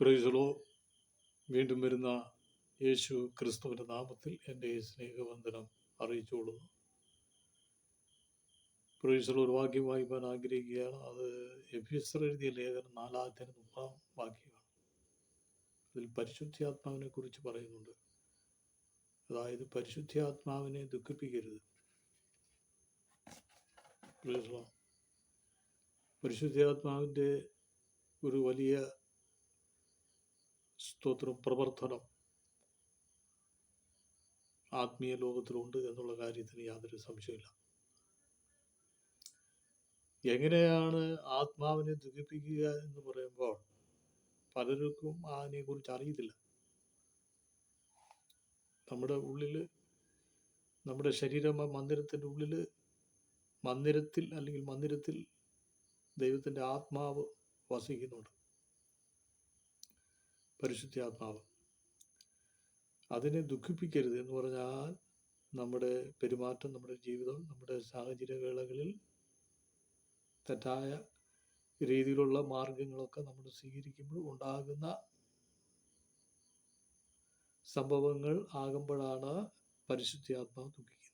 പ്രൈസലോ വീണ്ടും വരുന്ന യേശു ക്രിസ്തുവിന്റെ നാമത്തിൽ എന്റെ സ്നേഹവന്ദനം അറിയിച്ചുകൊള്ളുന്നു. പ്രൈസലോ ഒരു വാക്യം വായിക്കാൻ ആഗ്രഹിക്കുകയാണ്. അത് എഫീസർ എഴുതിയ ലേഖനം നാലാമത്തെ മുപ്പാം വാക്യമാണ്. അതിൽ പരിശുദ്ധാത്മാവിനെ കുറിച്ച് പറയുന്നുണ്ട്. അതായത് പരിശുദ്ധാത്മാവിനെ ദുഃഖിപ്പിക്കരുത്. പരിശുദ്ധാത്മാവിന്റെ ഒരു വലിയ സ്തോത്രം പ്രവർത്തനം ആത്മീയ ലോകത്തിലുണ്ട് എന്നുള്ള കാര്യത്തിന് യാതൊരു സംശയമില്ല എങ്ങനെയാണ് ആത്മാവിനെ ദുഃഖിപ്പിക്കുക എന്ന് പറയുമ്പോൾ പലർക്കും അതിനെക്കുറിച്ച് അറിയത്തില്ല. നമ്മുടെ ഉള്ളിൽ നമ്മുടെ ശരീര മന്ദിരത്തിന്റെ ഉള്ളിൽ മന്ദിരത്തിൽ അല്ലെങ്കിൽ മന്ദിരത്തിൽ ദൈവത്തിന്റെ ആത്മാവ് വസിക്കുന്നുണ്ട്. പരിശുദ്ധാത്മാവ്. അതിനെ ദുഃഖിപ്പിക്കരുത് എന്ന് പറഞ്ഞാൽ നമ്മുടെ പെരുമാറ്റം നമ്മുടെ ജീവിതം നമ്മുടെ സാഹചര്യവേളകളിൽ തെറ്റായ രീതിയിലുള്ള മാർഗങ്ങളൊക്കെ നമ്മൾ സ്വീകരിക്കുമ്പോൾ ഉണ്ടാകുന്ന സംഭവങ്ങൾ ആകുമ്പോഴാണ് പരിശുദ്ധാത്മാവ് ദുഃഖിക്കുന്നത്.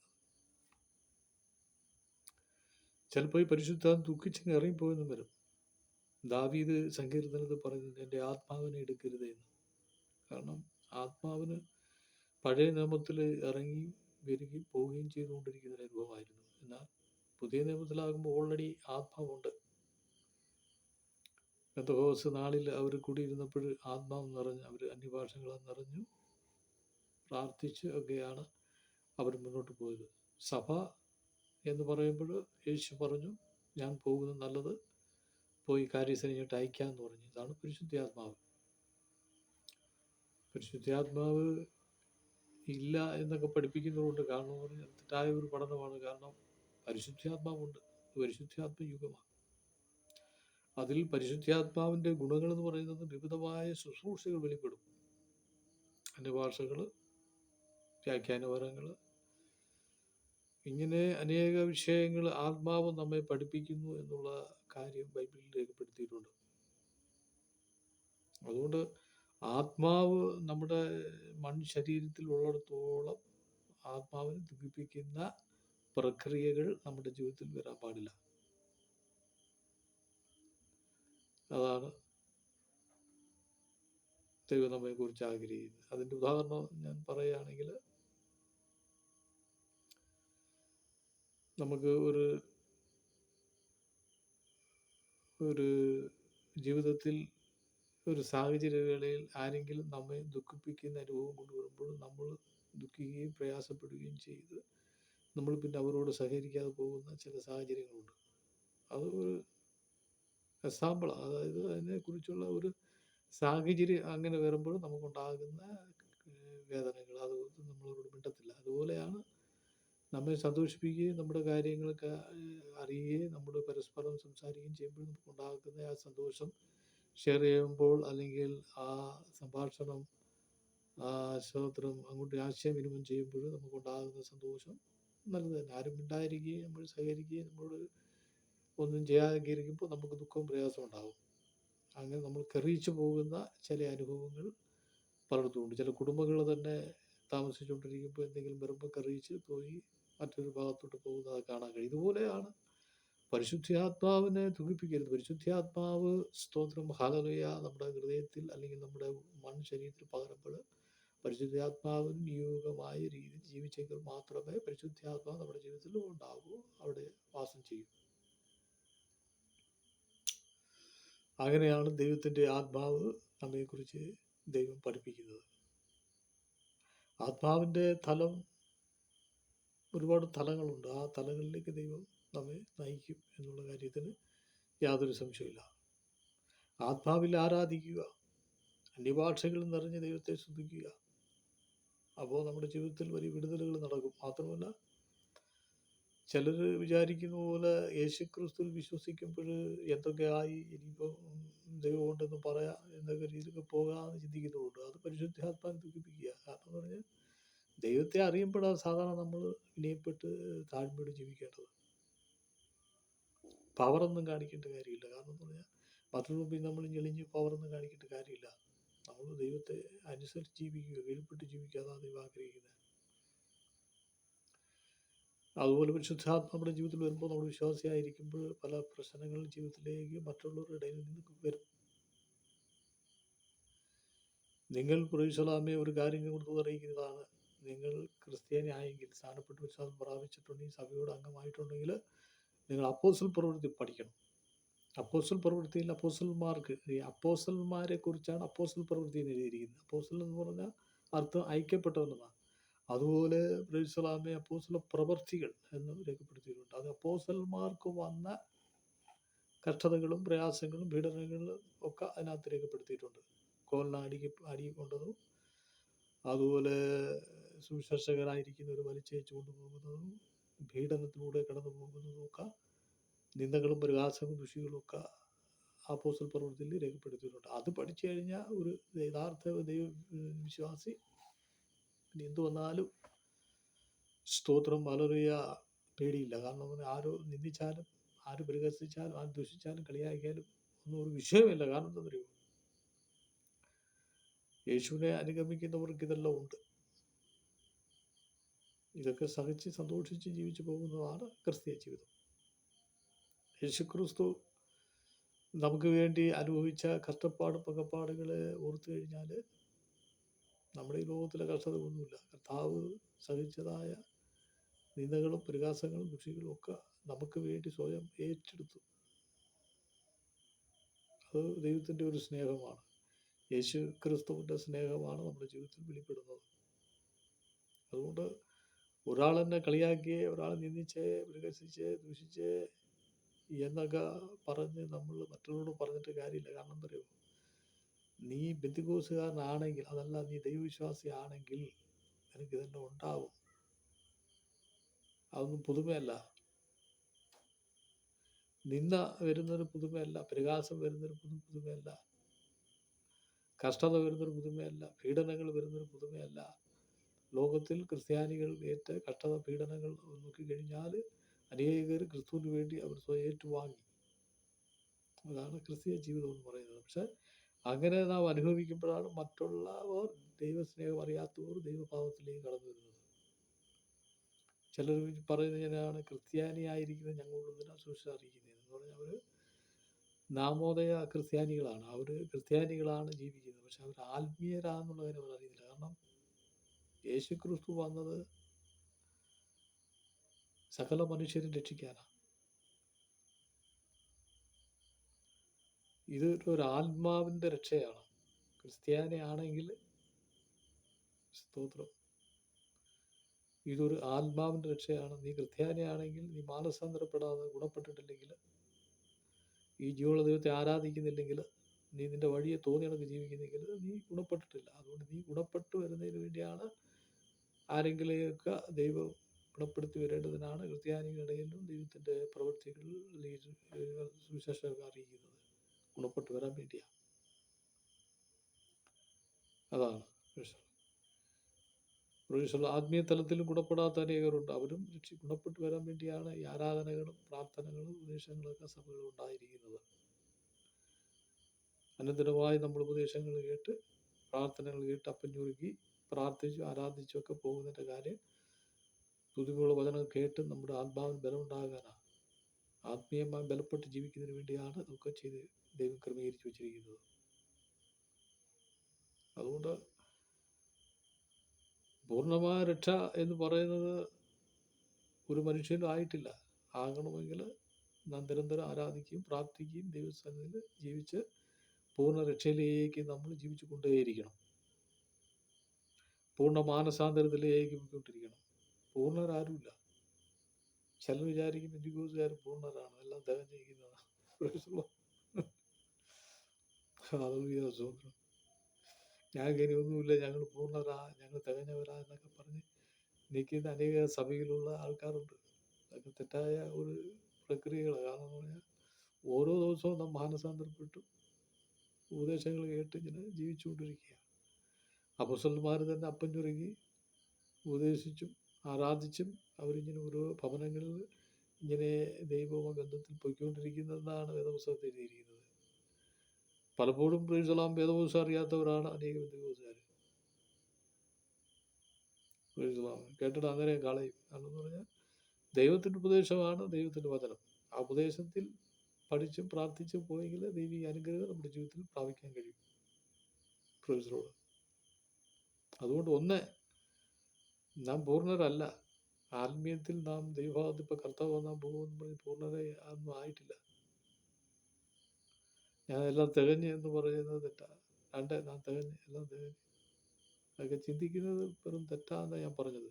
ചിലപ്പോൾ ഈ പരിശുദ്ധാത്മ ദുഃഖിച്ചങ്ങ് ഇറങ്ങിപ്പോയെന്നും വരും. ദാവീദ് സങ്കീർത്തനത്തിൽ പറയുന്നത് എന്റെ ആത്മാവിനെ എടുക്കരുത് എന്ന്. കാരണം ആത്മാവിന് പഴയ നിയമത്തിൽ ഇറങ്ങി വരികയും പോവുകയും ചെയ്തുകൊണ്ടിരിക്കുന്ന ഒരു അനുഭവമായിരുന്നു. എന്നാൽ പുതിയ നിയമത്തിലാകുമ്പോൾ ഓൾറെഡി ആത്മാവുണ്ട്. പെന്തകോസ് നാളിൽ അവർ കൂടിയിരുന്നപ്പോൾ ആത്മാവ് നിറഞ്ഞ് അവർ അന്യഭാഷകളെ നിറഞ്ഞു പ്രാർത്ഥിച്ച് ഒക്കെയാണ് അവർ മുന്നോട്ട് പോയത്. സഭ എന്ന് പറയുമ്പോൾ യേശു പറഞ്ഞു ഞാൻ പോകുന്നത് നല്ലത് പോയി കാര്യസ്ഥനിട്ട് അയക്കാമെന്ന് പറഞ്ഞു. ഇതാണ് പരിശുദ്ധാത്മാവ്. പരിശുദ്ധാത്മാവ് ഇല്ല എന്നൊക്കെ പഠിപ്പിക്കുന്നതുകൊണ്ട് കാരണം തെറ്റായ ഒരു പഠനമാണ്. കാരണം പരിശുദ്ധാത്മാവുണ്ട്. പരിശുദ്ധാത്മ യുഗമാണ് അതിൽ പരിശുദ്ധാത്മാവിന്റെ ഗുണങ്ങൾ എന്ന് പറയുന്നത് വിവിധമായ ശുശ്രൂഷകൾ വെളിപ്പെടും. എന്റെ ഭാഷകൾ വ്യാഖ്യാനപരങ്ങൾ ഇങ്ങനെ അനേക വിഷയങ്ങൾ ആത്മാവ് നമ്മെ പഠിപ്പിക്കുന്നു എന്നുള്ള കാര്യം ബൈബിളിൽ രേഖപ്പെടുത്തിയിട്ടുണ്ട്. അതുകൊണ്ട് ആത്മാവ് നമ്മുടെ മൺ ശരീരത്തിൽ ഉള്ളിടത്തോളം ആത്മാവിനെ ദുഃഖിപ്പിക്കുന്ന പ്രക്രിയകൾ നമ്മുടെ ജീവിതത്തിൽ വരാൻ പാടില്ല. അതാണ് ദൈവം നമ്മെ കുറിച്ച് ആഗ്രഹിക്കുന്നത്. അതിന്റെ ഉദാഹരണം ഞാൻ പറയുകയാണെങ്കിൽ നമുക്ക് ഒരു ഒരു ജീവിതത്തിൽ ഒരു സാഹചര്യവേളയിൽ ആരെങ്കിലും നമ്മെ ദുഃഖിപ്പിക്കുന്ന അനുഭവം കൊണ്ടുവരുമ്പോൾ നമ്മൾ ദുഃഖിക്കുകയും പ്രയാസപ്പെടുകയും ചെയ്ത് നമ്മൾ പിന്നെ അവരോട് സഹകരിക്കാതെ പോകുന്ന ചില സാഹചര്യങ്ങളുണ്ട്. അത് ഒരു എക്സാമ്പിൾ അതായത് അതിനെക്കുറിച്ചുള്ള ഒരു സാഹചര്യം അങ്ങനെ വരുമ്പോൾ നമുക്കുണ്ടാകുന്ന വേദനകൾ. അതുപോലെ നമ്മളവരോട് മിണ്ടത്തില്ല. അതുപോലെയാണ് നമ്മെ സന്തോഷിപ്പിക്കുകയും നമ്മുടെ കാര്യങ്ങളൊക്കെ അറിയുകയും നമ്മൾ പരസ്പരം സംസാരിക്കുകയും ചെയ്യുമ്പോൾ നമുക്ക് ഉണ്ടാകുന്ന ആ സന്തോഷം ഷെയർ ചെയ്യുമ്പോൾ അല്ലെങ്കിൽ ആ സംഭാഷണം ആ ശ്രോത്രം അങ്ങോട്ട് ആശയവിനിമയം ചെയ്യുമ്പോൾ നമുക്ക് ഉണ്ടാകുന്ന സന്തോഷം നല്ലത് തന്നെ. ആരും മിണ്ടായിരിക്കുകയും നമ്മൾ സഹകരിക്കുകയും നമ്മളോട് ഒന്നും ചെയ്യാതെ ഇരിക്കുമ്പോൾ നമുക്ക് ദുഃഖവും പ്രയാസവും ഉണ്ടാകും. അങ്ങനെ നമ്മൾ കറിയിച്ചു പോകുന്ന ചില അനുഭവങ്ങൾ പലയിടത്തുമുണ്ട്. ചില കുടുംബങ്ങൾ തന്നെ താമസിച്ചുകൊണ്ടിരിക്കുമ്പോൾ എന്തെങ്കിലും വരുമ്പോൾ കറിയിച്ച് പോയി മറ്റൊരു ഭാഗത്തോട്ട് പോകുന്നത് കാണാൻ കഴിയും. ഇതുപോലെയാണ് പരിശുദ്ധാത്മാവിനെ ദുഃഖിപ്പിക്കരുത്. പരിശുദ്ധാത്മാവ് സ്തോത്രം ഹാലലുയ നമ്മുടെ ഹൃദയത്തിൽ അല്ലെങ്കിൽ നമ്മുടെ മൺ ശരീരത്തിൽ പകരുമ്പോൾ പരിശുദ്ധാത്മാവിന് നിയോഗമായ രീതിയിൽ ജീവിച്ചെങ്കിൽ മാത്രമേ പരിശുദ്ധാത്മാവ് നമ്മുടെ ജീവിതത്തിൽ ഉണ്ടാകൂ അവിടെ വാസം ചെയ്യൂ. അങ്ങനെയാണ് ദൈവത്തിന്റെ ആത്മാവ് നമ്മെക്കുറിച്ച് ദൈവം പഠിപ്പിക്കുന്നത്. ആത്മാവിന്റെ തലം ഒരുപാട് തലങ്ങളുണ്ട് ആ തലങ്ങളിലേക്ക് ദൈവം നമ്മെ നയിക്കും എന്നുള്ള കാര്യത്തിന് യാതൊരു സംശയമില്ല ആത്മാവിൽ ആരാധിക്കുക അന്യഭാഷകൾ നിറഞ്ഞ ദൈവത്തെ ശ്രദ്ധിക്കുക അപ്പോൾ നമ്മുടെ ജീവിതത്തിൽ വലിയ വിടുതലുകൾ നടക്കും. മാത്രമല്ല ചിലർ വിചാരിക്കുന്ന പോലെ യേശുക്രിസ്തുവിൽ വിശ്വസിക്കുമ്പോൾ എന്തൊക്കെയായി ഇനിയിപ്പോൾ ദൈവം ഉണ്ടെന്ന് പറയാം എന്നൊക്കെ രീതിയിൽ പോകാമെന്ന് ചിന്തിക്കുന്നുണ്ട്. അത് പരിശുദ്ധാത്മാവിനെ ദുഃഖിപ്പിക്കുക. കാരണം എന്ന് പറഞ്ഞാൽ ദൈവത്തെ അറിയുമ്പോഴാണ് സാധാരണ നമ്മൾ വിനയപ്പെട്ട് താഴ്മയോട് ജീവിക്കേണ്ടത്. പവറൊന്നും കാണിക്കേണ്ട കാര്യമില്ല. കാരണം എന്ന് പറഞ്ഞാൽ മുമ്പിൽ നമ്മൾ ഞെളിഞ്ഞ് പവറൊന്നും കാണിക്കേണ്ട കാര്യമില്ല. നമ്മൾ ദൈവത്തെ അനുസരിച്ച് ജീവിക്കുക കീഴ്പ്പെട്ട് ജീവിക്കുക അതാണ് ദൈവം ആഗ്രഹിക്കുന്നത്. അതുപോലെ പരിശുദ്ധാത്മ നമ്മുടെ ജീവിതത്തിൽ വരുമ്പോൾ നമ്മൾ വിശ്വാസിയായിരിക്കുമ്പോൾ പല പ്രശ്നങ്ങളും ജീവിതത്തിലേക്ക് മറ്റുള്ളവരുടെ ഇടയിൽ നിന്ന് വരും. നിങ്ങൾ പ്രൊഫസലാമെ ഒരു കാര്യം കൊടുത്തു അറിയിക്കുന്നതാണ്. നിങ്ങൾ ക്രിസ്ത്യാനി ആയെങ്കിൽ സ്ഥാനപ്പെട്ട് വിശ്വാസം പ്രാപിച്ചിട്ടുണ്ടെങ്കിൽ സഭയോട് അംഗമായിട്ടുണ്ടെങ്കിൽ നിങ്ങൾ അപ്പോസൽ പ്രവൃത്തി പഠിക്കണം. അപ്പോസൽ പ്രവൃത്തിയിൽ അപ്പോസൽമാർക്ക് ഈ അപ്പോസൽമാരെ കുറിച്ചാണ് അപ്പോസൽ പ്രവൃത്തി എന്ന് എഴുതിയിരിക്കുന്നത്. അപ്പോസൽ എന്ന് പറഞ്ഞാൽ അർത്ഥം ഐക്യപ്പെട്ടവനെന്നാണ് അതുപോലെ പ്രൊഫസലാമെ അപ്പോസല പ്രവർത്തികൾ എന്ന് രേഖപ്പെടുത്തിയിട്ടുണ്ട്. അത് അപ്പോസൽമാർക്ക് വന്ന കഷ്ടതകളും പ്രയാസങ്ങളും പീഡനങ്ങളും ഒക്കെ അതിനകത്ത് രേഖപ്പെടുത്തിയിട്ടുണ്ട്. കോലിന് അടിക്ക് അതുപോലെ സുവിശേഷകരായിരിക്കുന്നവർ വലിച്ചേച്ച് കൊണ്ടുപോകുന്നതും പീഡനത്തിലൂടെ കടന്നു പോകുന്നതും ഒക്കെ നിന്ദകളും പരിഹാസങ്ങളും ദുഷികളും ഒക്കെ അപ്പോസൽ പ്രവൃത്തിയിൽ രേഖപ്പെടുത്തിയിട്ടുണ്ട്. അത് പഠിച്ചു കഴിഞ്ഞാൽ ഒരു യഥാർത്ഥ ദൈവ വിശ്വാസി പിന്നെ എന്ത് വന്നാലും സ്തോത്രം വളരെയ പേടിയില്ല. കാരണം അവന് ആരോ നിന്ദിച്ചാലും ആര് പരിഹസിച്ചാലും ആര് ദുഷിച്ചാലും കളിയാക്കിയാലും ഒന്നും ഒരു വിഷയമില്ല കാരണം എന്താ പറയുക യേശുവിനെ അനുഗമിക്കുന്നവർക്ക് ഇതെല്ലാം ഉണ്ട്. ഇതൊക്കെ സഹിച്ച് സന്തോഷിച്ച് ജീവിച്ചു പോകുന്നതാണ് ക്രിസ്തീയ ജീവിതം. യേശുക്രിസ്തു നമുക്ക് വേണ്ടി അനുഭവിച്ച കഷ്ടപ്പാടും പകപ്പാടുകളെ ഓർത്തു കഴിഞ്ഞാൽ നമ്മുടെ ഈ ലോകത്തിലെ കഷ്ടത ഒന്നുമില്ല കർത്താവ് സഹിച്ചതായ നിന്ദകളും പരിഹാസങ്ങളും ദുഷികളും ഒക്കെ നമുക്ക് വേണ്ടി സ്വയം ഏറ്റെടുത്തു. അത് ദൈവത്തിന്റെ ഒരു സ്നേഹമാണ്. യേശു ക്രിസ്തുവിന്റെ സ്നേഹമാണ് നമ്മുടെ ജീവിതത്തിൽ വെളിപ്പെടുന്നത്. അതുകൊണ്ട് ഒരാളെന്നെ കളിയാക്കി ഒരാൾ നിന്ദിച്ച് പരിഹസിച്ച് ദൂഷിച്ച് എന്നൊക്കെ പറഞ്ഞ് നമ്മൾ മറ്റുള്ളവരോട് പറഞ്ഞിട്ട് കാര്യമില്ല. കാരണം എന്താ പറയുക നീ ബന്ധുക്കോസുകാരനാണെങ്കിൽ അതല്ല നീ ദൈവവിശ്വാസി ആണെങ്കിൽ നിനക്ക് ഇതെല്ലാം ഉണ്ടാവും. അതൊന്നും പുതുമയല്ല. നിന്ന വരുന്നൊരു പുതുമയല്ല പരിഹാസം വരുന്നൊരു പുതു പുതുമയല്ല. കഷ്ടത വരുന്നൊരു പുതുമയല്ല പീഡനങ്ങൾ വരുന്നൊരു പുതുമയല്ല. ലോകത്തിൽ ക്രിസ്ത്യാനികൾ ഏറ്റ കഷ്ടത പീഡനങ്ങൾ നോക്കിക്കഴിഞ്ഞാൽ അനേകർ ക്രിസ്തുവിന് വേണ്ടി അവർ സ്വയം ഏറ്റുവാങ്ങി. അതാണ് ക്രിസ്തീയ ജീവിതം എന്ന് പറയുന്നത്. പക്ഷെ അങ്ങനെ നാം അനുഭവിക്കുമ്പോഴാണ് മറ്റുള്ളവർ ദൈവസ്നേഹം അറിയാത്തവർ ദൈവഭാവത്തിലേക്ക് കടന്നു വരുന്നത്. ചിലർ പറയുന്നത് ഞാനാണ് ക്രിസ്ത്യാനി ആയിരിക്കുന്നത് ഞങ്ങളോട് എന്തിനാണ് സൂക്ഷിച്ച് അറിയിക്കുന്നത് എന്ന് പറഞ്ഞാൽ അവർ നാമോദയ ക്രിസ്ത്യാനികളാണ്. അവർ ക്രിസ്ത്യാനികളാണ് ജീവിക്കുന്നത്. പക്ഷെ അവർ ആത്മീയരാന്നുള്ള കാര്യം അവർ അറിയുന്നില്ല. കാരണം യേശു ക്രിസ്തു വന്നത് സകല മനുഷ്യരും രക്ഷിക്കാനാണ് ഇത് ഒരു ആത്മാവിന്റെ രക്ഷയാണ്. ക്രിസ്ത്യാനിയാണെങ്കിൽ സ്തോത്രം. ഇതൊരു ആത്മാവിന്റെ രക്ഷയാണ്. നീ ക്രിസ്ത്യാനിയാണെങ്കിൽ നീ മാനസാന്തരപ്പെടാതെ ഗുണപ്പെട്ടിട്ടില്ലെങ്കിൽ ഈ ജീവനുള്ള ദൈവത്തെ ആരാധിക്കുന്നില്ലെങ്കിൽ നീ നിന്റെ വഴിയെ തോന്നി ജീവിക്കുന്നെങ്കിൽ നീ ഗുണപ്പെട്ടിട്ടില്ല. അതുകൊണ്ട് നീ ഗുണപ്പെട്ടു വരുന്നതിന് വേണ്ടിയാണ് ആരെങ്കിലെയൊക്കെ ദൈവം ഗുണപ്പെടുത്തി വരേണ്ടതിനാണ് ക്രിസ്ത്യാനികളുടെ ഇടയിലും ദൈവത്തിന്റെ പ്രവൃത്തികൾ സുവിശേഷമൊക്കെ അറിയിക്കുന്നത്. ഗുണപ്പെട്ടു വരാൻ വേണ്ടിയാണ് അതാണ് ആത്മീയ തലത്തിലും ഗുണപ്പെടാത്ത അനേകരുണ്ട്. അവരും രക്ഷി ഗുണപ്പെട്ടു വരാൻ വേണ്ടിയാണ് ഈ ആരാധനകളും പ്രാർത്ഥനകളും ഉപദേശങ്ങളൊക്കെ സഭകൾ ഉണ്ടായിരിക്കുന്നത്. അനന്തരമായി നമ്മൾ ഉപദേശങ്ങൾ കേട്ട് പ്രാർത്ഥനകൾ കേട്ട് അപ്പഞ്ഞൊരുക്കി പ്രാർത്ഥിച്ചു ആരാധിച്ചു ഒക്കെ പോകുന്നതിന്റെ കാര്യം തുതിമുള്ള വചനം കേട്ട് നമ്മുടെ ആത്മാവിന് ബലമുണ്ടാകാനാണ് ആത്മീയമായി ബലപ്പെട്ട് ജീവിക്കുന്നതിന് വേണ്ടിയാണ് നമുക്ക് ചെയ്ത് ദൈവം ക്രമീകരിച്ചു വച്ചിരിക്കുന്നത്. അതുകൊണ്ട് പൂർണമായ രക്ഷ എന്ന് പറയുന്നത് ഒരു മനുഷ്യനും ആയിട്ടില്ല. ആകണമെങ്കിൽ നാം നിരന്തരം ആരാധിക്കുകയും പ്രാർത്ഥിക്കുകയും ദൈവസന്നിധിയിൽ ജീവിച്ച് പൂർണ രക്ഷയിലേക്ക് നമ്മൾ ജീവിച്ചു കൊണ്ടേയിരിക്കണം. പൂർണ മാനസാന്തരത്തിലേക്ക് പോയിക്കൊണ്ടിരിക്കണം. പൂർണരാരുമില്ല. ചിലർ വിചാരിക്കും ബന്ധുക്കോസുകാർ പൂർണരാണ്. എല്ലാം തികഞ്ഞിരിക്കുന്നതാണ് സ്വന്തം ഞാൻ ഒന്നുമില്ല. ഞങ്ങൾ പൂർണരാ ഞങ്ങൾ തികഞ്ഞവരാ എന്നൊക്കെ പറഞ്ഞ് നിൽക്കുന്ന അനേക സഭയിലുള്ള ആൾക്കാരുണ്ട്. അതൊക്കെ തെറ്റായ ഒരു പ്രക്രിയകളാണ്. കാരണം പറഞ്ഞാൽ ഓരോ ദിവസവും നാം മാനസാന്തരപ്പെട്ടു. ഉപദേശങ്ങൾ കേട്ട് ഇങ്ങനെ ജീവിച്ചുകൊണ്ടിരിക്കുക അപ്പസ്വലന്മാർ തന്നെ അപ്പം ചുരുങ്ങി ഉപദേശിച്ചും ആരാധിച്ചും അവരിങ്ങനെ ഓരോ ഭവനങ്ങളിൽ ഇങ്ങനെ ദൈവവുമായി ബന്ധത്തിൽ പൊയ്ക്കൊണ്ടിരിക്കുന്നതെന്നാണ് വേദപുസ്തകത്തിൽ എഴുതിയിരിക്കുന്നത്. പലപ്പോഴും പ്രീസലാം വേദപുസ്തകം അറിയാത്തവരാണ് അനേക ബന്ധുക്കോസുകാർ പ്രീസലാം കേട്ടിട്ട് അങ്ങനെ കളയും. കാരണം എന്ന് പറഞ്ഞാൽ ദൈവത്തിന്റെ ഉപദേശമാണ് ദൈവത്തിന്റെ വചനം. ആ ഉപദേശത്തിൽ പഠിച്ചും പ്രാർത്ഥിച്ചും പോയെങ്കിൽ ദൈവിക അനുഗ്രഹം നമ്മുടെ ജീവിതത്തിൽ പ്രാപിക്കാൻ കഴിയും. പ്രൊഫസറോട് അതുകൊണ്ട് ഒന്ന് നാം പൂർണരല്ല. ആത്മീയത്തിൽ നാം ദൈവഭാഗത്ത് ഇപ്പം കർത്താവ് വന്നാൽ പോകുമെന്ന് പറഞ്ഞ് പൂർണത ഒന്നും ആയിട്ടില്ല. ഞാൻ എല്ലാം തികഞ്ഞ് എന്ന് പറയുന്നത് തെറ്റാണ് രണ്ട് നാം തികഞ്ഞ് എല്ലാം തികഞ്ഞ്. അതൊക്കെ ചിന്തിക്കുന്നത് വെറും തെറ്റാന്നാണ് ഞാൻ പറഞ്ഞത്.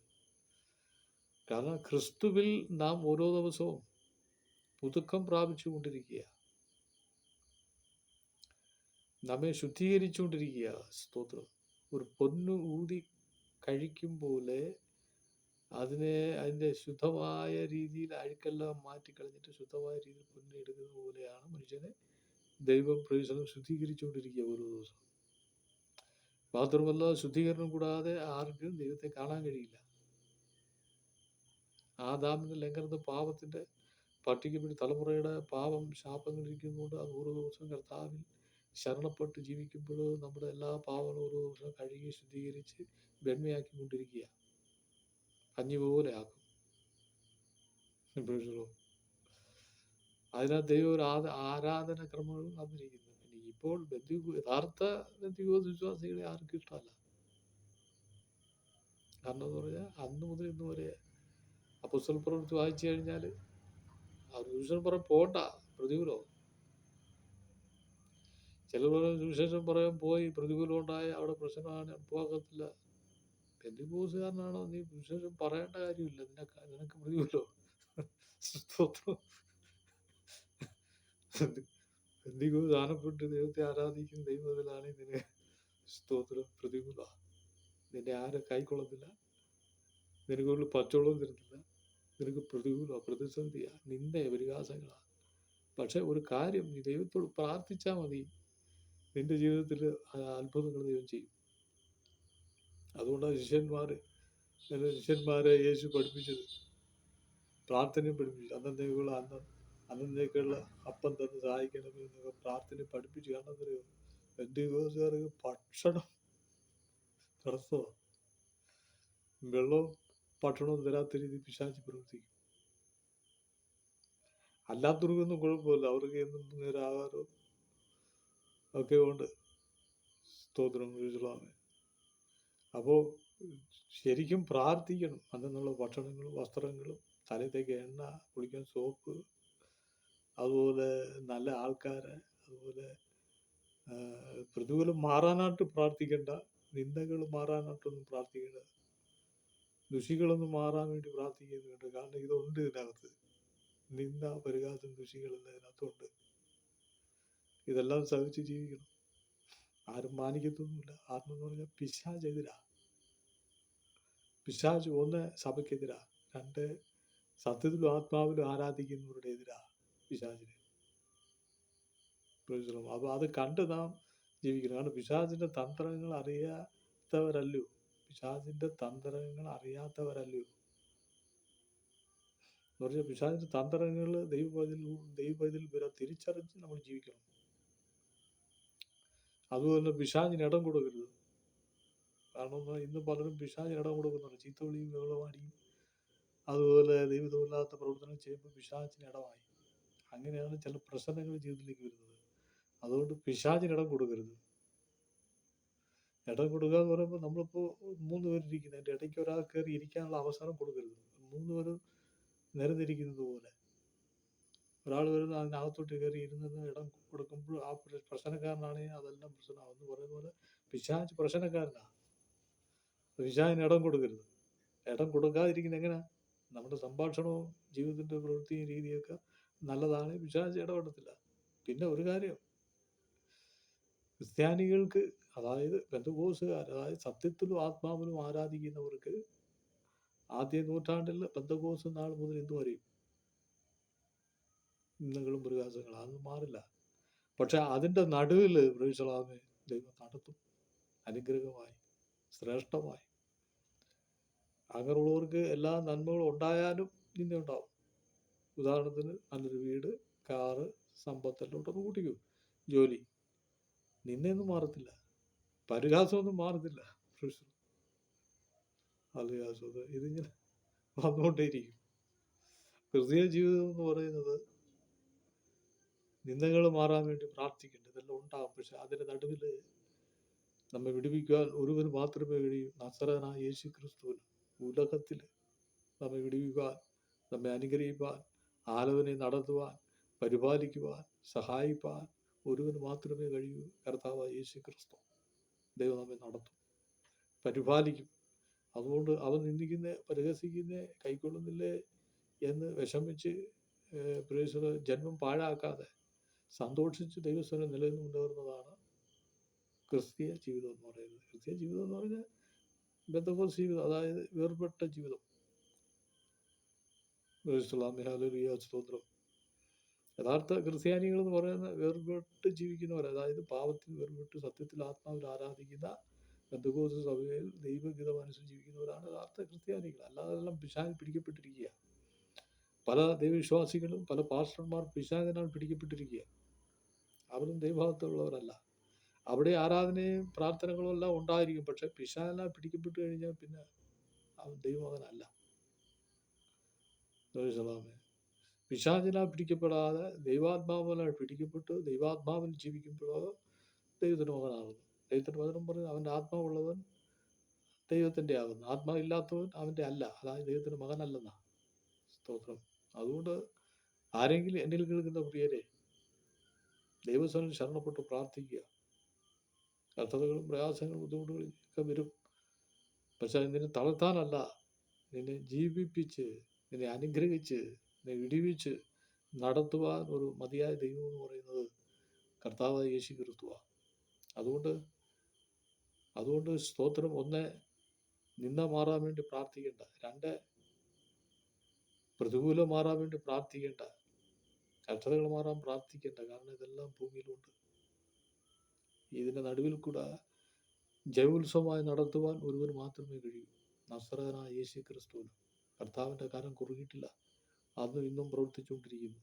കാരണം ക്രിസ്തുവിൽ നാം ഓരോ ദിവസവും പുതുക്കം പ്രാപിച്ചു കൊണ്ടിരിക്കുക. നമ്മെ ശുദ്ധീകരിച്ചുകൊണ്ടിരിക്കുക സ്തോത്രം. ഒരു പൊന്നു ഊതി കഴിക്കും പോലെ അതിനെ അതിന്റെ ശുദ്ധമായ രീതിയിൽ അഴുക്കെല്ലാം മാറ്റിക്കളഞ്ഞിട്ട് ശുദ്ധമായ രീതിയിൽ പൊന്നെടുക്കുന്നത് പോലെയാണ് മനുഷ്യനെ ദൈവം ശുദ്ധീകരിച്ചു ശുദ്ധീകരിച്ചുകൊണ്ടിരിക്കുക ഓരോ ദിവസവും. മാത്രമല്ല ശുദ്ധീകരണം കൂടാതെ ആർക്കും ദൈവത്തെ കാണാൻ കഴിയില്ല. ആദാമിന്റെ ലംഘനത്തെ പാപത്തിന്റെ പട്ടികപ്പെട്ട് തലമുറയുടെ പാപം ശാപങ്ങളിരിക്കുന്നതുകൊണ്ട് അത് ഓരോ ദിവസവും കർത്താവിൽ ശരണപ്പെട്ട് ജീവിക്കുമ്പോൾ നമ്മുടെ എല്ലാ പാവങ്ങളും കഴുകി ശുദ്ധീകരിച്ച് വെണ്മയാക്കിക്കൊണ്ടിരിക്കുക. കഞ്ഞി പോലെ ആക്കും. അതിനാൽ ദൈവം ഒരു ആരാധന ക്രമങ്ങളും വന്നിരിക്കുന്നു ഇപ്പോൾ യഥാർത്ഥ ബന്ധുക്കോസ് വിശ്വാസികളെ ആർക്കും ഇഷ്ടമല്ല. കാരണം എന്ന് പറഞ്ഞാൽ അന്ന് മുതൽ ഇന്ന് വരെ അപ്പൊ പ്രവൃത്തി വായിച്ചു കഴിഞ്ഞാൽ ആ സുവിശേഷം പറയാൻ പോണ്ട പറയും സുവിശേഷം പറയാൻ പോയി പ്രതികൂലമുണ്ടായ അവിടെ പ്രശ്നമാണ് പോകത്തില്ല. ബന്ധുക്കോസുകാരനാണോ നീ സുവിശേഷം പറയേണ്ട കാര്യമില്ല. നിനക്ക് നിനക്ക് പ്രതികൂലോ? എന്തിക്കോ ദാനപ്പെട്ട് ദൈവത്തെ ആരാധിക്കുന്ന ദൈവത്തിലാണ് നിന്നെ. സ്തോത്രം പ്രതികൂല? നിന്നെ ആരും കൈക്കൊള്ളത്തില്ല? നിനക്കുള്ള പച്ചവെള്ളം തരത്തില്ല? നിനക്ക് പ്രതികൂല? പ്രതിസന്ധിയാ? നിന്റെ പരിഹാസങ്ങളാ. പക്ഷെ ഒരു കാര്യം നീ ദൈവത്തോട് പ്രാർത്ഥിച്ചാൽ മതി. നിന്റെ ജീവിതത്തിൽ അത്ഭുതങ്ങൾ ദൈവം ചെയ്യും. അതുകൊണ്ടാണ് ശിഷ്യന്മാർ ശിഷ്യന്മാരെ യേശു പഠിപ്പിച്ചത്. പ്രാർത്ഥനയും പഠിപ്പിച്ചു. അന്നേക്കുള്ള അന്നം അന്നേക്കുള്ള അപ്പം തന്ന് സഹായിക്കണമേ എന്നൊക്കെ പ്രാർത്ഥന പഠിപ്പിച്ചു. കാരണം എന്തറിയോ ബന്ധുക്കോസുകാർക്ക് ഭക്ഷണം തടസ്സമോ വെള്ളവും ഭക്ഷണവും തരാത്ത രീതി പിശാചി പ്രവർത്തിക്കും. അല്ലാത്തവർക്കൊന്നും കുഴപ്പമില്ല. അവർക്ക് എന്നും നേരെ ആഹാരവും ഒക്കെ ഉണ്ട്. സ്തോത്രം വിശ്വാമേ അപ്പോൾ ശരിക്കും പ്രാർത്ഥിക്കണം. അതിനുള്ള ഭക്ഷണങ്ങളും വസ്ത്രങ്ങളും തലത്തേക്ക് എണ്ണ കുളിക്കാൻ സോപ്പ് അതുപോലെ നല്ല ആൾക്കാരെ അതുപോലെ പ്രതികൂലം മാറാനായിട്ട് പ്രാർത്ഥിക്കേണ്ട. നിന്ദകൾ മാറാനായിട്ടൊന്നും പ്രാർത്ഥിക്കേണ്ട. ദുഷികളൊന്നും മാറാൻ വേണ്ടി പ്രാർത്ഥിക്കുന്നുണ്ട് കാരണം ഇതുണ്ട് ഇതിനകത്ത്. നിന്ദ പരിഹാസം ദുഷികളെല്ലാം ഇതിനകത്തുണ്ട്. ഇതെല്ലാം സഹിച്ച് ജീവിക്കണം. ആരും മാനിക്കത്തൊന്നുമില്ല. ആത്മെന്ന് പറഞ്ഞാൽ പിശാചെതിരാ പിശാജ് ഒന്ന് സഭയ്ക്കെതിരാ രണ്ട് സത്യത്തിലും ആത്മാവിലും ആരാധിക്കുന്നവരുടെ എതിരാ പിശാചിന്. അപ്പോൾ അത് കണ്ട് നാം ജീവിക്കണം. കാരണം പിശാചിന്റെ തന്ത്രങ്ങൾ അറിയാത്തവരല്ലോ പിശാചിന്റെ തന്ത്രങ്ങൾ അറിയാത്തവരല്ലോ എന്ന് പറഞ്ഞാൽ പിശാചിന്റെ തന്ത്രങ്ങൾ ദൈവപതിൽ ദൈവപതിൽ വരെ തിരിച്ചറിഞ്ഞ് നമ്മൾ ജീവിക്കണം. അതുപോലെ പിശാചിന് ഇടം കൊടുക്കരുത്. കാരണം ഇന്ന് പലരും പിശാചിന് ഇടം കൊടുക്കുന്നുണ്ട്. ചീത്തവിളിയും വെള്ളമാടിയും അതുപോലെ ദൈവമില്ലാത്ത പ്രവർത്തനം ചെയ്യുമ്പോൾ പിശാചിന് ഇടമായി. അങ്ങനെയാണ് ചില പ്രശ്നങ്ങൾ ജീവിതത്തിലേക്ക് വരുന്നത്. അതുകൊണ്ട് പിശാചിന് ഇടം കൊടുക്കരുത്. ഇടം കൊടുക്കുക എന്ന് പറയുമ്പോൾ നമ്മളിപ്പോൾ മൂന്ന് പേരിരിക്കുന്നു ഇടയ്ക്ക് ഒരാൾ കയറി ഇരിക്കാനുള്ള അവസരം കൊടുക്കരുത്. മൂന്ന് പേരും നിരന്നിരിക്കുന്നത് പോലെ. ഒരാൾ വരുന്ന അതിനകത്തോട്ട് കയറി ഇരുന്ന് ഇടം കൊടുക്കുമ്പോൾ ആ പ്രശ്നക്കാരനാണ് അതെല്ലാം പ്രശ്നമാവും പറയുന്ന പോലെ പിശാച് പ്രശ്നക്കാരനാണ് പിശാചിന് ഇടം കൊടുക്കരുത്. ഇടം കൊടുക്കാതിരിക്കുന്ന എങ്ങനെയാ നമ്മുടെ സംഭാഷണവും ജീവിതത്തിന്റെ പ്രവൃത്തിയും രീതിയൊക്കെ നല്ലതാണ്. പിശാച്ച് ഇടപെടത്തില്ല. പിന്നെ ഒരു കാര്യം. ക്രിസ്ത്യാനികൾക്ക് അതായത് ബന്ധുകോസുകാർ അതായത് സത്യത്തിലും ആത്മാവിലും ആരാധിക്കുന്നവർക്ക് ആദ്യ നൂറ്റാണ്ടിൽ ബന്ധകോസ് നാൾ മുതൽ ഇന്ന് വരെയും നിന്ദകളും പ്രയാസങ്ങളും. അതൊന്നും മാറില്ല. പക്ഷെ അതിന്റെ നടുവിൽ പ്രവേശിച്ചളാമെ ദൈവം നടത്തും അനുഗ്രഹമായി ശ്രേഷ്ഠമായി. അങ്ങനെയുള്ളവർക്ക് എല്ലാ നന്മകളും ഉണ്ടായാലും നിന്നെ ഉണ്ടാവും. ഉദാഹരണത്തിന് നല്ലൊരു വീട് കാറ് സമ്പത്തെല്ലാം ഉണ്ടെന്ന് കൂട്ടിക്കോ. ജോലി. നിന്നെയൊന്നും മാറത്തില്ല. പരിഹാസമൊന്നും മാറത്തില്ല. അല്ലാതെ ഇതിങ്ങനെ വന്നുകൊണ്ടേയിരിക്കും. ക്രിസ്തീയ ജീവിതം എന്ന് പറയുന്നത് നിന്ദകൾ മാറാൻ വേണ്ടി പ്രാർത്ഥിക്കേണ്ടത് ഇതെല്ലാം ഉണ്ടാകും പക്ഷെ അതിന്റെ നടുവിൽ നമ്മെ വിടുവിക്കുവാൻ ഒരുവന് മാത്രമേ കഴിയൂ. നസറനായ യേശു ക്രിസ്തുവിന് ഉലകത്തിൽ നമ്മെ വിടുവിക്കുവാൻ നമ്മെ അനുഗ്രഹിക്കാൻ ആലോചനയെ നടത്തുവാൻ പരിപാലിക്കുവാൻ സഹായിപ്പാൻ ഒരുവന് മാത്രമേ കഴിയൂ. കർത്താവ് യേശു ക്രിസ്തു ദൈവം നമ്മെ നടത്തും പരിപാലിക്കും. അതുകൊണ്ട് അവൻ നിന്ദിക്കുന്ന പരിഹസിക്കുന്ന കൈക്കൊള്ളുന്നില്ലേ എന്ന് വിഷമിച്ച് പ്രേക്ഷക ജന്മം പാഴാക്കാതെ സന്തോഷിച്ച് ദൈവസ്വരം നിലനിന്നുകൊണ്ടുവരുന്നതാണ് ക്രിസ്തീയ ജീവിതം എന്ന് പറയുന്നത്. ക്രിസ്തീയ ജീവിതം എന്ന് പറഞ്ഞാൽ ബന്ധക്കോസ് ജീവിതം അതായത് വേർപെട്ട ജീവിതം. സ്തോത്രം. യഥാർത്ഥ ക്രിസ്ത്യാനികൾ എന്ന് പറയുന്ന വേർപെട്ട് ജീവിക്കുന്നവർ അതായത് പാവത്തിൽ വേർപെട്ട് സത്യത്തിൽ ആത്മാവിൽ ആരാധിക്കുന്ന ബന്ധുക്കോസ് സഭയിൽ ദൈവഗീതം അനുസരിച്ച് ജീവിക്കുന്നവരാണ് യഥാർത്ഥ ക്രിസ്ത്യാനികൾ. അല്ലാതെ എല്ലാം പിശാചിൽ പിടിക്കപ്പെട്ടിരിക്കുക പല ദൈവവിശ്വാസികളും പല പാസ്റ്റർമാർ പിശാചിനാൽ പിടിക്കപ്പെട്ടിരിക്കുക അവരും ദൈവഭാഗത്തുള്ളവരല്ല. അവിടെ ആരാധനയും പ്രാർത്ഥനകളും എല്ലാം ഉണ്ടായിരിക്കും. പക്ഷെ പിശാചിനാൽ പിടിക്കപ്പെട്ട് കഴിഞ്ഞാൽ പിന്നെ അവൻ ദൈവമകനല്ല. പിശാചനാൽ പിടിക്കപ്പെടാതെ ദൈവാത്മാവിനാൽ പിടിക്കപ്പെട്ട് ദൈവാത്മാവിൽ ജീവിക്കുമ്പോഴോ ദൈവത്തിന് മകനാകുന്നു. ദൈവത്തിന്റെ വചനം പറയുന്നത് അവന്റെ ആത്മാവുള്ളവൻ ദൈവത്തിന്റെ ആകുന്നു. ആത്മാവില്ലാത്തവൻ അവന്റെ അല്ല. അതായത് ദൈവത്തിന്റെ മകനല്ലെന്നാണ് സ്തോത്രം. അതുകൊണ്ട് ആരെങ്കിലും എന്നിൽ കേൾക്കുന്ന പ്രിയരെ ദൈവസ്വനിൽ ശരണപ്പെട്ട് പ്രാർത്ഥിക്കുക. കഷ്ടതകളും പ്രയാസങ്ങളും ബുദ്ധിമുട്ടുകളും ഒക്കെ വരും. പക്ഷെ നിന്നെ തളർത്താനല്ല നിന്നെ ജീവിപ്പിച്ച് നിന്നെ അനുഗ്രഹിച്ച് നിന്നെ വിടിവിച്ച് നടത്തുവാൻ ഒരു മതിയായ ദൈവം എന്ന് പറയുന്നത് കർത്താവ് യേശു കിരുത്തുക അതുകൊണ്ട് അതുകൊണ്ട് സ്തോത്രം ഒന്ന് നിന്ന മാറാൻ വേണ്ടി പ്രാർത്ഥിക്കേണ്ട. രണ്ട് പ്രതികൂലം മാറാൻ വേണ്ടി പ്രാർത്ഥിക്കേണ്ട. കഷ്ടതകൾ മാറാൻ പ്രാർത്ഥിക്കേണ്ട. കാരണം ഇതെല്ലാം ഭൂമിയിലുണ്ട്. ഇതിന്റെ നടുവിൽ കൂടെ ജയോത്സവമായി നടത്തുവാൻ ഒരുവർ മാത്രമേ കഴിയൂ. നസ്രനായ യേശു ക്രിസ്തുവിന് കർത്താവിന്റെ കാലം കുറുകിയിട്ടില്ല. അന്നും ഇന്നും പ്രവർത്തിച്ചുകൊണ്ടിരിക്കുന്നു.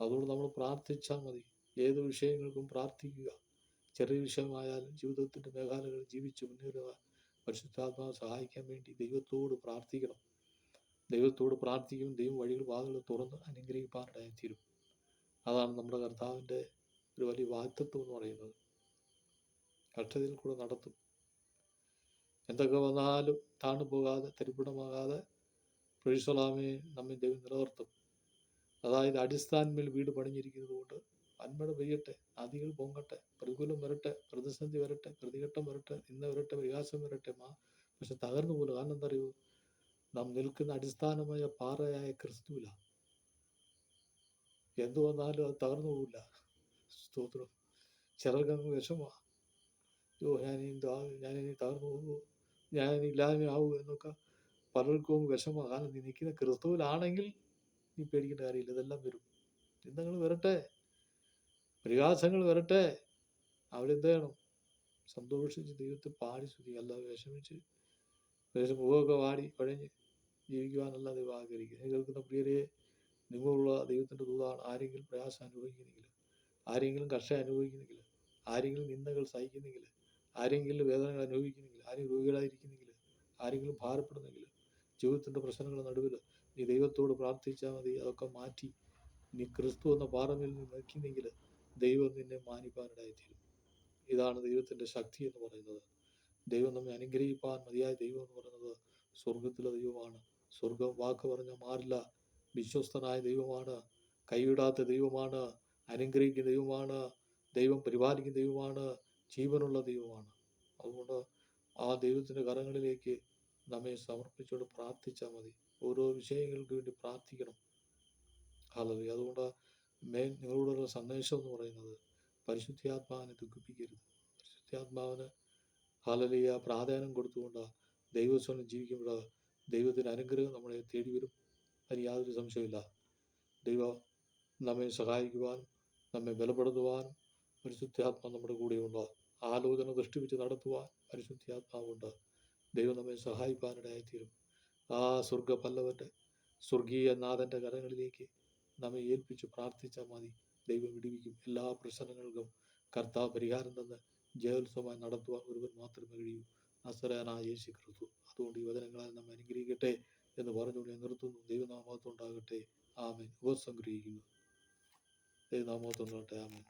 അതുകൊണ്ട് നമ്മൾ പ്രാർത്ഥിച്ചാൽ മതി. ഏത് വിഷയങ്ങൾക്കും പ്രാർത്ഥിക്കുക. ചെറിയ വിഷയമായാലും ജീവിതത്തിന്റെ മേഖലകൾ ജീവിച്ച് മുന്നേറുക പരിശുദ്ധാത്മാവ് സഹായിക്കാൻ വേണ്ടി ദൈവത്തോട് പ്രാർത്ഥിക്കണം. ദൈവത്തോട് പ്രാർത്ഥിക്കും ദൈവം വഴികൾ വാതിൽ തുറന്ന് അനുഗ്രഹിപ്പാനിടയായി തീരും. അതാണ് നമ്മുടെ കർത്താവിന്റെ ഒരു വലിയ വാഗ്ദത്വം എന്ന് പറയുന്നത്. കഷ്ടതയിൽ കൂടെ നടത്തും. എന്തൊക്കെ വന്നാലും താണു പോകാതെ തരിപ്പിടമാകാതെ പ്രൊഴിസലാമെ നമ്മെ ദൈവം നിലനിർത്തും. അതായത് അടിസ്ഥാനമേൽ വീട് പണിഞ്ഞിരിക്കുന്നത് കൊണ്ട് വന്മഴ പെയ്യട്ടെ നദികൾ പൊങ്ങട്ടെ പ്രതികൂലം വരട്ടെ പ്രതിസന്ധി വരട്ടെ പ്രതിഘട്ടം വരട്ടെ ഇന്ന് വരട്ടെ വികാസം വരട്ടെ മാ പക്ഷെ തകർന്നു പോലും കാരണം എന്താ അറിയൂ നാം നിൽക്കുന്ന അടിസ്ഥാനമായ പാറയായ ക്രിസ്തുവിലാണ് എന്തു വന്നാലും അത് തകർന്നു പോകില്ല സ്തോത്രം. ചിലർക്കങ്ങ് വിഷമാ യോ ഞാനിനി ഞാനിനി തകർന്നു പോകുമോ ഞാനിനി ഇല്ലായ്മ ആവൂ എന്നൊക്കെ പലർക്കും വിഷമാ കാരണം നീ നിൽക്കുന്ന ക്രിസ്തുവിലാണെങ്കിൽ നീ പേടിക്കേണ്ട കാര്യമില്ല. ഇതെല്ലാം വരും. നിന്നങ്ങൾ വരട്ടെ. പ്രയാസങ്ങൾ വരട്ടെ. അവിടെ എന്ത് ചെയ്യണം സന്തോഷിച്ച് ദൈവത്തെ പാടി സ്തുതി അല്ലാതെ വിഷമിച്ച് മുഖമൊക്കെ വാടി പഴഞ്ഞ് ജീവിക്കുവാനല്ല ദൈവം ആഗ്രഹിക്കുന്നത് കേൾക്കുന്ന പ്രിയരെ നിങ്ങളുള്ള ദൈവത്തിന്റെ ദൂതാണ് ആരെങ്കിലും പ്രയാസം അനുഭവിക്കുന്നെങ്കിൽ ആരെങ്കിലും കർഷകം അനുഭവിക്കുന്നെങ്കിൽ ആരെങ്കിലും നിന്ദകൾ സഹിക്കുന്നെങ്കിൽ ആരെങ്കിലും വേദനകൾ അനുഭവിക്കുന്നെങ്കിൽ ആരെങ്കിലും രോഗികളായിരിക്കുന്നെങ്കിൽ ആരെങ്കിലും ഭാരപ്പെടുന്നെങ്കിൽ ജീവിതത്തിന്റെ പ്രശ്നങ്ങളുടെ നടുവിൽ നീ ദൈവത്തോട് പ്രാർത്ഥിച്ചാൽ മതി. അതൊക്കെ മാറ്റി നീ ക്രിസ്തു എന്ന പാറമിൽ നീ നിൽക്കുന്നെങ്കിൽ ദൈവം നിന്നെ മാനിപ്പാനിടായിത്തീരും ഇതാണ് ദൈവത്തിന്റെ ശക്തി എന്ന് പറയുന്നത്. ദൈവം നമ്മെ അനുഗ്രഹിപ്പാൻ മതിയായ ദൈവം എന്ന് പറയുന്നത് സ്വർഗത്തിലെ ദൈവമാണ്. സ്വർഗം വാക്ക് പറഞ്ഞ മാറില്ല. വിശ്വസ്തനായ ദൈവമാണ്. കൈവിടാത്ത ദൈവമാണ്. അനുഗ്രഹിക്കുന്ന ദൈവമാണ്. ദൈവം പരിപാലിക്കുന്ന ദൈവമാണ്. ജീവനുള്ള ദൈവമാണ്. അതുകൊണ്ട് ആ ദൈവത്തിന്റെ കരങ്ങളിലേക്ക് നമ്മെ സമർപ്പിച്ചുകൊണ്ട് പ്രാർത്ഥിച്ചാൽ മതി. ഓരോ വിഷയങ്ങൾക്ക് വേണ്ടി പ്രാർത്ഥിക്കണം. ഹലവി അതുകൊണ്ട് മെയിൻ നിങ്ങളോടുള്ള സന്ദേശം എന്ന് പറയുന്നത് പരിശുദ്ധാത്മാവിനെ ദുഃഖിപ്പിക്കരുത്. പരിശുദ്ധാത്മാവിന് ഹലലിയ പ്രാധാന്യം കൊടുത്തുകൊണ്ട് ദൈവസ്വനം ജീവിക്കുമ്പോൾ ദൈവത്തിന്റെ അനുഗ്രഹം നമ്മളെ തേടി വരും. അതിന് യാതൊരു സംശയമില്ല ദൈവം നമ്മെ സഹായിക്കുവാൻ നമ്മെ ബലപ്പെടുത്തുവാൻ പരിശുദ്ധാത്മ നമ്മുടെ കൂടെയുണ്ട്. ആലോചന ദൃഷ്ടി നടത്തുവാൻ പരിശുദ്ധാത്മാവുണ്ട്. ദൈവം നമ്മെ സഹായിപ്പാനിടയായിത്തീരും. ആ സ്വർഗ പല്ലവന്റെ സ്വർഗീയ നാഥന്റെ കരങ്ങളിലേക്ക് നമ്മെ ഏൽപ്പിച്ച് പ്രാർത്ഥിച്ചാൽ മതി. ദൈവം വിടുവിക്കും. എല്ലാ പ്രശ്നങ്ങൾക്കും കർത്താവ് പരിഹാരം തന്ന് ജയോത്സവമായി നടത്തുവാൻ ഒരുവൻ മാത്രമേ കഴിയൂ. നസറാനായ യേശു ക്രിസ്തു അതുകൊണ്ട് ഈ വചനങ്ങളാൽ നമ്മെ അനുഗ്രഹിക്കട്ടെ എന്ന് പറഞ്ഞുകൊണ്ട് ഞാൻ നിർത്തുന്നു. ദൈവനാമത്തുണ്ടാകട്ടെ ആമേൻ. ഉപസംഗ്രഹിക്കുന്നു ദൈവനാമത്തുണ്ടാകട്ടെ ആമേൻ.